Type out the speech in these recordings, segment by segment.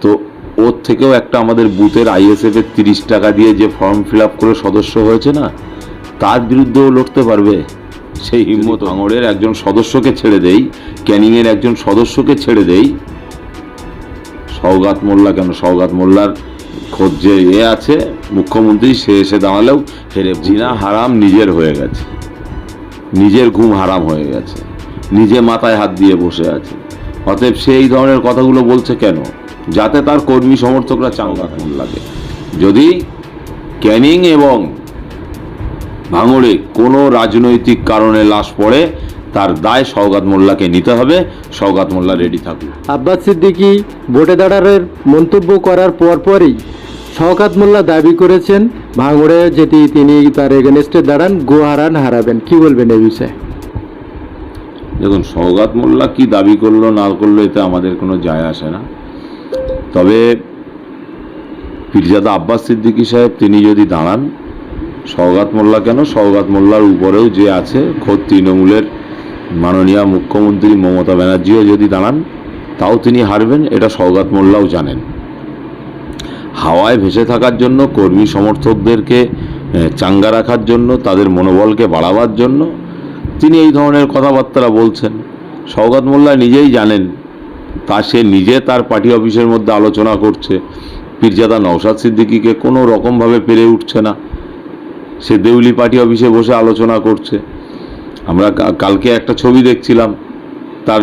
তো ওর থেকেও একটা আমাদের বুথের আইএসএফ এর তিরিশ টাকা দিয়ে যে ফর্ম ফিল আপ করে সদস্য হয়েছে না তার বিরুদ্ধেও লড়তে পারবে? সেই হিম্মত ভাঙড়ের একজন সদস্যকে ছেড়ে দেই ক্যানিংয়ের একজন সদস্যকে ছেড়ে দেই সৌগাত মোল্লা কেন? সৌগাত মোল্লার খোঁজ যে এ আছে মুখ্যমন্ত্রী সে এসে দাঁড়ালেও হেরে জিনা হারাম নিজের হয়ে গেছে। নিজের ঘুম হারাম হয়ে গেছে। নিজে মাথায় হাত দিয়ে বসে আছে। অতএব সে এই ধরনের কথাগুলো বলছে কেন? যাতে তার কর্মী সমর্থকরা চাঙ্গা লাগে। যদি ক্যানিং এবং ভাঙড়ে কোনো রাজনৈতিক কারণে লাশ পড়ে তার দায় সৌগাত মোল্লাকে নিতে হবে। সৌগাত মোল্লা রেডি থাকুক। আব্বাস সিদ্দিকী ভোটে দাঁড়ানোর মন্তব্য করার পরপরই শওকাত মোল্লা দাবি করেছেন ভাঙড়ে যেটি তিনি তার এগেনস্টে দাঁড়ান গোহারান হারাবেন। কি বলবেন এই বিষয়ে? দেখুন সৌগাত মোল্লা কি দাবি করল না করল এতে আমাদের কোনো যায় আসে না। তবে পীরজাদা আব্বাস সিদ্দিকী সাহেব, তিনি যদি দাঁড়ান সৌগাত মোল্লা কেন? সৌগাত মোল্লার উপরেও যে আছে খোদ তৃণমূলের মাননীয় মুখ্যমন্ত্রী মমতা ব্যানার্জিও যদি দাঁড়ান, তাও তিনি হারবেন, এটা সৌগাত মোল্লাও জানেন। হাওয়ায় ভেসে থাকার জন্য, কর্মী সমর্থকদেরকে চাঙ্গা রাখার জন্য, তাদের মনোবলকে বাড়াবার জন্য, তিনি এই ধরনের কথাবার্তা বলছেন। সৌগত মোল্লা নিজেই জানেন তা সে নিজে তার পার্টি অফিসের মধ্যে আলোচনা করছে। পীরজাদা নওশাদ সিদ্দিকীকে কোনো রকমভাবে পেরে উঠছে না। সে দেউলি পার্টি অফিসে বসে আলোচনা করছে। আমরা কালকে একটা ছবি দেখছিলাম। তার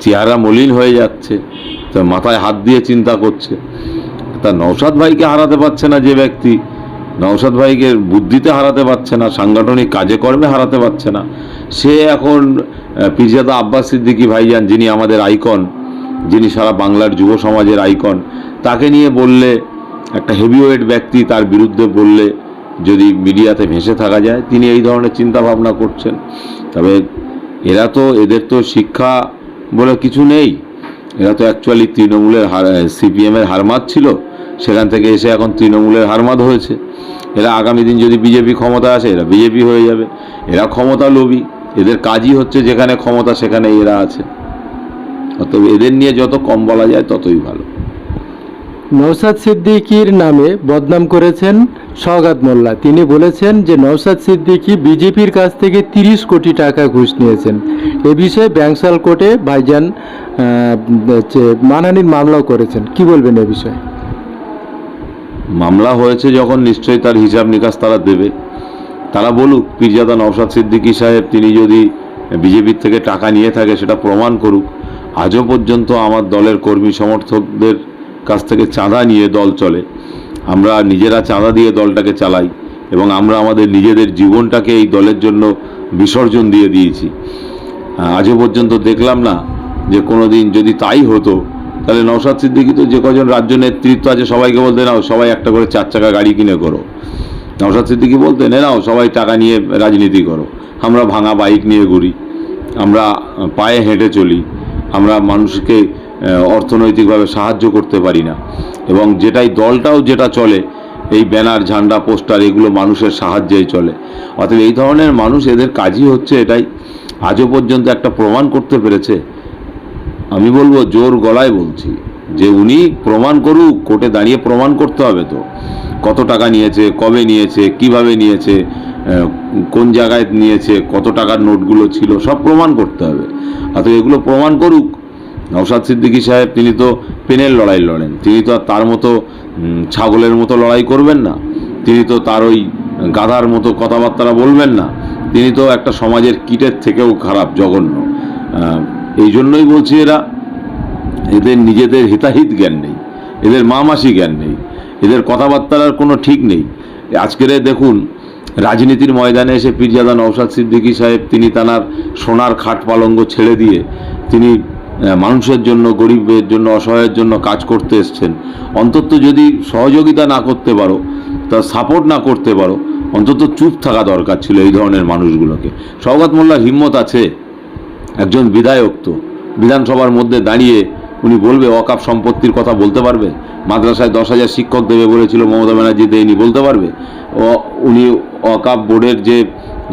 চেহারা মলিন হয়ে যাচ্ছে। তার মাথায় হাত দিয়ে চিন্তা করছে। তা নৌসাদ ভাইকে হারাতে পারছে না যে ব্যক্তি। নৌসাদ ভাইকে বুদ্ধিতে হারাতে পারছে না সাংগঠনিক কাজে কর্মে হারাতে পারছে না। সে এখন আহ, পীরজাদা আব্বাস সিদ্দিকী ভাইজান যিনি আমাদের আইকন যিনি সারা বাংলার যুব সমাজের আইকন, তাকে নিয়ে বললে, একটা হেভিওয়েট ব্যক্তি তার বিরুদ্ধে বললে যদি মিডিয়াতে ভেসে থাকা যায়, তিনি এই ধরনের চিন্তা ভাবনা করছেন। তবে এরা তো, এদের তো শিক্ষা বলে কিছু নেই। এরা তো অ্যাকচুয়ালি তৃণমূলের হার সিপিএমের হারমাত ছিল, সেখান থেকে এসে এখন তৃণমূলের হারমাত হয়েছে। এরা আগামী দিন যদি বিজেপি ক্ষমতা আসে, এরা বিজেপি হয়ে যাবে। এরা ক্ষমতা লোভী এদের কাজই হচ্ছে যেখানে ক্ষমতা সেখানে এরা আছে। অতএব এদের নিয়ে যত কম বলা যায় ততই ভালো। নৌসাদ সিদ্দিকীর নামে বদনাম করেছেন সওগাত মোল্লা। তিনি বলেছেন যে নৌসাদ সিদ্দিকী বিজেপির কাছ থেকে তিরিশ কোটি টাকা ঘুষ নিয়েছেন। এ বিষয়ে ব্যাংসাল কোর্টে ভাইজান মানহানির মামলাও করেছেন। কি বলবেন এ বিষয়ে? মামলা হয়েছে যখন নিশ্চয়ই তার হিসাব নিকাশ তারা দেবে। তারা বলুক পীরজাদা নওশাদ সিদ্দিকী সাহেব তিনি যদি বিজেপির থেকে টাকা নিয়ে থাকে সেটা প্রমাণ করুক। আজও পর্যন্ত আমার দলের কর্মী সমর্থকদের কাছ থেকে চাঁদা নিয়ে দল চলে। আমরা নিজেরা চাঁদা দিয়ে দলটাকে চালাই এবং আমরা আমাদের নিজেদের জীবনটাকে এই দলের জন্য বিসর্জন দিয়ে দিয়েছি। আজও পর্যন্ত দেখলাম না যে কোনো দিন যদি তাই হতো, তাহলে নওশাদ সিদ্দিকি তো যে কজন রাজ্য নেতৃত্ব আছে সবাইকে বলতে, নাও, সবাই একটা করে চার চাকা গাড়ি কিনে করো। নওশাদ সিদ্দিকি বলতে নে নাও, সবাই টাকা নিয়ে রাজনীতি করো। আমরা ভাঙা বাইক নিয়ে ঘুরি। আমরা পায়ে হেঁটে চলি। আমরা মানুষকে অর্থনৈতিকভাবে সাহায্য করতে পারি না। এবং যেটাই দলটাও যেটা চলে, এই ব্যানার, ঝান্ডা, পোস্টার, এগুলো মানুষের সাহায্যেই চলে। অতএব এই ধরনের মানুষ এদের কাজই হচ্ছে এটাই। আজও পর্যন্ত একটা প্রমাণ করতে পেরেছে। আমি বলব, জোর গলায় বলছি, যে উনি প্রমাণ করুক, কোর্টে দাঁড়িয়ে প্রমাণ করতে হবে তো। কত টাকা নিয়েছে, কবে নিয়েছে, কীভাবে নিয়েছে কোন জায়গায় নিয়েছে, কত টাকার নোটগুলো ছিল, সব প্রমাণ করতে হবে। অথবা এগুলো প্রমাণ করুক, নওশাদ সিদ্দিকী সাহেব, তিনি তো পেনের লড়াই লড়েন, তিনি তো তার মতো ছাগলের মতো লড়াই করবেন না, তিনি তো তার ওই গাধার মতো কথাবার্তা বলবেন না, তিনি তো একটা সমাজের কীটের থেকেও খারাপ, জঘন্য। এই জন্যই বলছি এরা, এদের নিজেদের হিতাহিত জ্ঞান নেই, এদের মামাসি জ্ঞান নেই, এদের কথাবার্তার কোনো ঠিক নেই। আজকের দেখুন রাজনীতির ময়দানে এসে পীরজাদা নওশাদ সিদ্দিকী সাহেব, তিনি তানার সোনার খাট পালঙ্গ ছেড়ে দিয়ে তিনি মানুষের জন্য গরিবের জন্য, অসহায়ের জন্য কাজ করতে এসছেন। অন্তত যদি সহযোগিতা না করতে পারো, তা সাপোর্ট না করতে পারো, অন্তত চুপ থাকা দরকার ছিল এই ধরনের মানুষগুলোকে। সৌগাত মোল্লার হিম্মত আছে, একজন বিধায়ক তো, বিধানসভার মধ্যে দাঁড়িয়ে উনি বলবে, অকাপ সম্পত্তির কথা বলতে পারবে? মাদ্রাসায় দশ হাজার শিক্ষক দেবে বলেছিল মমতা ব্যানার্জি, দেয়নি বলতে পারবে? উনি অকাপ বোর্ডের যে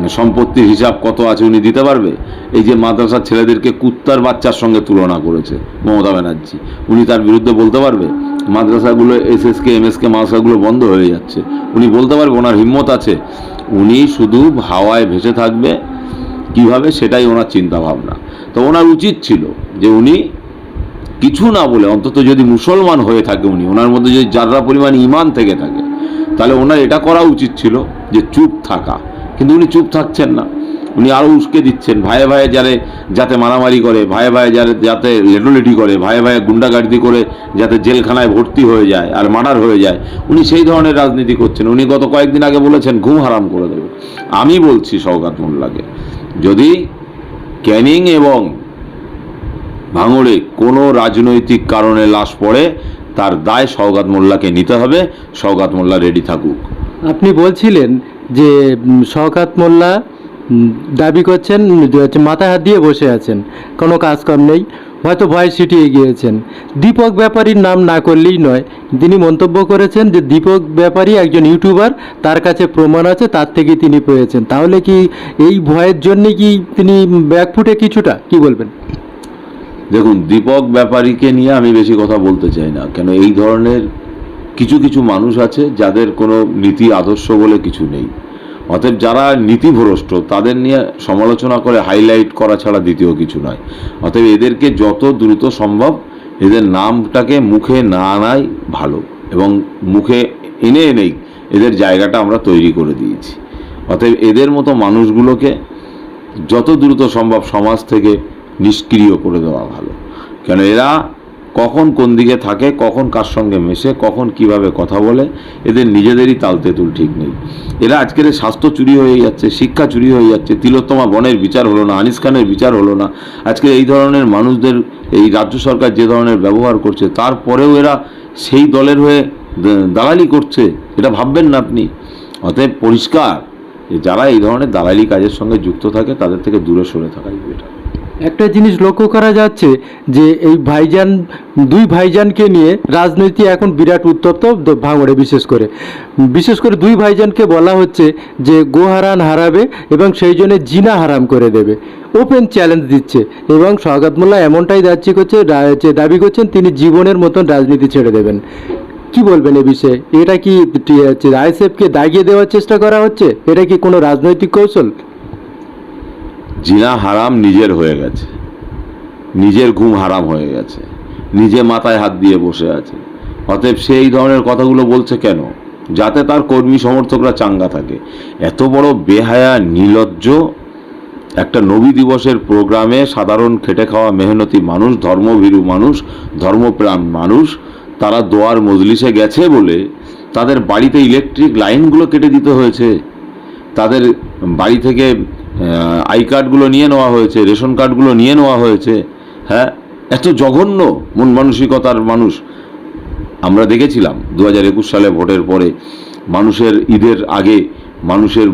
সম্পত্তির হিসাব কত আছে উনি দিতে পারবে? এই যে মাদ্রাসার ছেলেদেরকে কুত্তার বাচ্চার সঙ্গে তুলনা করেছে মমতা ব্যানার্জি। উনি তার বিরুদ্ধে বলতে পারবে, মাদ্রাসাগুলো এসএসকে, এমএসকে, মাদ্রাসাগুলো বন্ধ হয়ে যাচ্ছে। উনি বলতে পারবে ওনার হিম্মত আছে। উনি শুধু হাওয়ায় ভেসে থাকবে। কীভাবে? সেটাই ওনার চিন্তা ভাবনা তো ওনার উচিত ছিল যে উনি কিছু না বলে, অন্তত যদি মুসলমান হয়ে থাকে উনি, ওনার মধ্যে যদি যারা পরিমাণ ইমান থেকে থাকে তাহলে ওনার এটা করা উচিত ছিল যে চুপ থাকা। কিন্তু উনি চুপ থাকছেন না। উনি আরও উস্কে দিচ্ছেন ভাইয়ে ভাইয়ে যারে যাতে মারামারি করে ভাইয়ে ভাইয়ে যারে যাতে লেটোলেটি করে ভাইয়ে ভাইয়ে গুন্ডাগার্দি করে যাতে জেলখানায় ভর্তি হয়ে যায় আর মার্ডার হয়ে যায়। উনি সেই ধরনের রাজনীতি করছেন। উনি গত কয়েকদিন আগে বলেছেন, ঘুম হারাম করে দেবে। আমি বলছি সৌগাত মোল্লাকে, যদি ক্যানিং এবং ভাঙড়ে কোনো রাজনৈতিক কারণে লাশ পড়ে তার দায় সৌগাত মোল্লাকে নিতে হবে। সৌগাত মোল্লা রেডি থাকুক। আপনি বলছিলেন যে শওকাত মোল্লা দাবি করছেন মাথায় হাত দিয়ে বসে আছেন, কোনো কাজকর্ম নেই, হয়তো ভয় ছিটিয়ে গিয়েছেন। দীপক ব্যাপারীর নাম না করলেই নয়, তিনি মন্তব্য করেছেন যে, দীপক ব্যাপারী একজন ইউটিউবার, তার কাছে প্রমাণ আছে, তার থেকে তিনি পেয়েছেন। তাহলে কি এই ভয়ের জন্যে কি তিনি ব্যাকফুটে কিছুটা? কি বলবেন? দেখুন, দীপক ব্যাপারীকে নিয়ে আমি বেশি কথা বলতে চাই না। কেন এই ধরনের কিছু কিছু মানুষ আছে যাদের কোনো নীতি আদর্শ বলে কিছু নেই। অতএব যারা নীতিভ্রষ্ট, তাদের নিয়ে সমালোচনা করে হাইলাইট করা ছাড়া দ্বিতীয় কিছু নয়। অতএব এদেরকে যত দ্রুত সম্ভব এদের নামটাকে মুখে না আনাই ভালো এবং মুখে এনে এনেই এদের জায়গাটা আমরা তৈরি করে দিয়েছি। অতএব এদের মতো মানুষগুলোকে যত দ্রুত সম্ভব সমাজ থেকে নিষ্ক্রিয় করে দেওয়া ভালো। কেন এরা কখন কোন দিকে থাকে, কখন কার সঙ্গে মেশে, কখন কীভাবে কথা বলে, এদের নিজেদেরই তাল তেঁতুল ঠিক নেই। এরা আজকের স্বাস্থ্য চুরি হয়ে যাচ্ছে, শিক্ষা চুরি হয়ে যাচ্ছে, তিলোত্তমা বনের বিচার হলো না, আনিস খানের বিচার হলো না। আজকে এই ধরনের মানুষদের, এই রাজ্য সরকার যে ধরনের ব্যবহার করছে, তারপরেও এরা সেই দলের হয়ে দালালি করছে, এটা ভাববেন না আপনি। অতএব পরিষ্কার যারা এই ধরনের দালালি কাজের সঙ্গে যুক্ত থাকে, তাদের থেকে দূরে সরে থাকাই বেটার একটা জিনিস লক্ষ্য করা যাচ্ছে যে এই ভাইজান, দুই ভাইজানকে নিয়ে রাজনীতি এখন বিরাট উত্তপ্ত ভাঙড়ে, বিশেষ করে। বিশেষ করে দুই ভাইজানকে বলা হচ্ছে যে গোহারান হারাবে এবং সেই জন্য জিনা হারাম করে দেবে। ওপেন চ্যালেঞ্জ দিচ্ছে এবং সওগাত মোল্লা এমনটাই দাচ্ছি করছে দাবি করছেন, তিনি জীবনের মতন রাজনীতি ছেড়ে দেবেন। কি বলবেন এ বিষয়ে? এটা কি আইএসএফকে দাগিয়ে দেওয়ার চেষ্টা করা হচ্ছে? এটা কি কোনো রাজনৈতিক কৌশল? জিনা হারাম নিজের হয়ে গেছে। নিজের ঘুম হারাম হয়ে গেছে। নিজে মাথায় হাত দিয়ে বসে আছে। অতএব সে এই ধরনের কথাগুলো বলছে কেন? যাতে তার কর্মী সমর্থকরা চাঙ্গা থাকে। এত বড় বেহায়া নির্লজ্জ একটা নবী দিবসের প্রোগ্রামে সাধারণ খেটে খাওয়া মেহনতি মানুষ, ধর্মভীরু মানুষ, ধর্মপ্রাণ মানুষ, তারা দোয়ার মজলিসে গেছে বলে তাদের বাড়িতে ইলেকট্রিক লাইনগুলো কেটে দিতে হয়েছে। তাদের বাড়ি থেকে আই কার্ডগুলো নিয়ে নেওয়া হয়েছে, রেশন কার্ডগুলো নিয়ে নেওয়া হয়েছে হ্যাঁ? এত জঘন্য মন মানসিকতার মানুষ। আমরা দেখেছিলাম দু হাজার একুশ সালে ভোটের পরে মানুষের ঈদের আগে মানুষের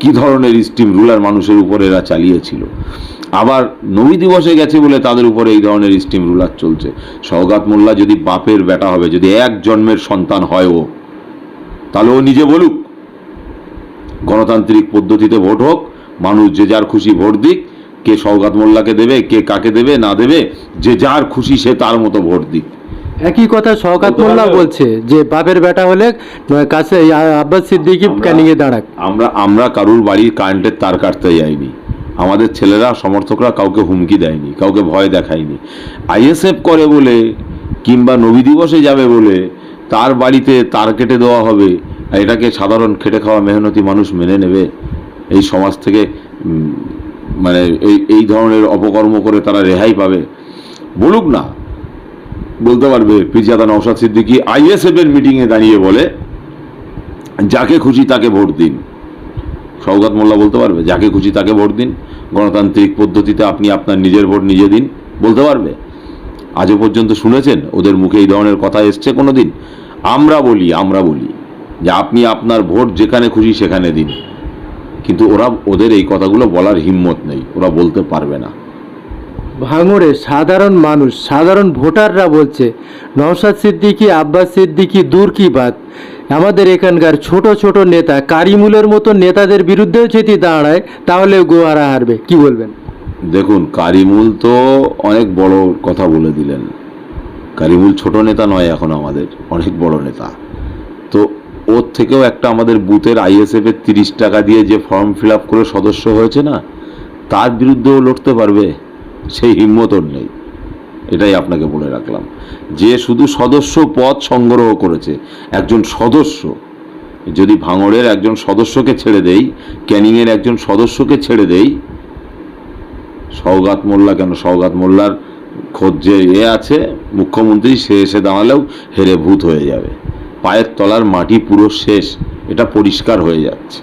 কি ধরনের স্টিম রুলার মানুষের উপরে এরা চালিয়েছিল। আবার নবী দিবসে গেছে বলে তাদের উপরে এই ধরনের স্টিম রুলার চলছে। সৌগাত মোল্লা যদি বাপের বেটা হবে, যদি এক জন্মের সন্তান হয় ও, তাহলে ও নিজে বলুক। গণতান্ত্রিক পদ্ধতিতে ভোট হোক মানুষ যে যার খুশি ভোট দিক কে সৌগাত মোল্লাকে দেবে কে কাকে দেবে না দেবে যে যার খুশি সে তার মতো ভোট দিক। একই কথা শওকাত মোল্লা বলছে যে বাপের বেটা হলে কাছে আব্বাস সিদ্দিকি ক্যানিংয়ে দাঁড়াক। আমরা আমরা কারুর বাড়ির কারেন্টের তার কাটতে যাইনি। আমাদের ছেলেরা সমর্থকরা কাউকে হুমকি দেয়নি কাউকে ভয় দেখায়নি। আইএসএফ করে বলে কিংবা নবী দিবসে যাবে বলে তার বাড়িতে তার কেটে দেওয়া হবে। এটাকে সাধারণ খেটে খাওয়া মেহনতি মানুষ মেনে নেবে। এই সমাজ থেকে মানে এই এই ধরনের অপকর্ম করে তারা রেহাই পাবে। বলুক না, বলতে পারবে পিরজাদা নওশাদ সিদ্দিকী আইএসএফ এর মিটিংয়ে দাঁড়িয়ে বলে, যাকে খুশি তাকে ভোট দিন। সৌগত মোল্লা বলতে পারবে, যাকে খুশি তাকে ভোট দিন। গণতান্ত্রিক পদ্ধতিতে আপনি আপনার নিজের ভোট নিজে দিন, বলতে পারবে। আজও পর্যন্ত শুনেছেন, ওদের মুখে এই ধরনের কথা এসছে কোনো দিন আমরা বলি আমরা বলি। যে আপনি আপনার ভোট যেখানে খুশি সেখানে দিন। কিন্তু ওরা ওদের এই কথাগুলো বলার হিম্মত নেই। ওরা বলতে পারবে না। ভাঙড়ে সাধারণ মানুষ সাধারণ ভোটাররা বলছে নওশাদ সিদ্দিকী আব্বাস সিদ্দিকি দূর কি বাত? আমাদের এখানকার ছোট ছোট নেতা কারিমুলের মতো নেতাদের বিরুদ্ধেও যদি দাঁড়ায় তাহলে গোয়ারা হারবে। কি বলবেন? দেখুন কারিমুল তো অনেক বড় কথা বলে দিলেন। কারিমুল ছোট নেতা নয় এখন আমাদের অনেক বড় নেতা। তো ওর থেকেও একটা আমাদের বুথের আইএসএফ এর তিরিশ টাকা দিয়ে যে ফর্ম ফিল আপ করে সদস্য হয়েছে না, তার বিরুদ্ধেও লড়তে পারবে, সেই হিম্মত ওর নেই। এটাই আপনাকে বলে রাখলাম। যে শুধু সদস্য পদ সংগ্রহ করেছে, একজন সদস্য, যদি ভাঙড়ের একজন সদস্যকে ছেড়ে দেই, ক্যানিংয়ের একজন সদস্যকে ছেড়ে দেই সৌগাত মোল্লা কেন? সৌগাত মোল্লার খোঁজ যে এ আছে, মুখ্যমন্ত্রী সে এসে দাঁড়ালেও হেরে ভূত হয়ে যাবে। পায়ের তলার মাটি পুরো শেষ এটা পরিষ্কার হয়ে যাচ্ছে।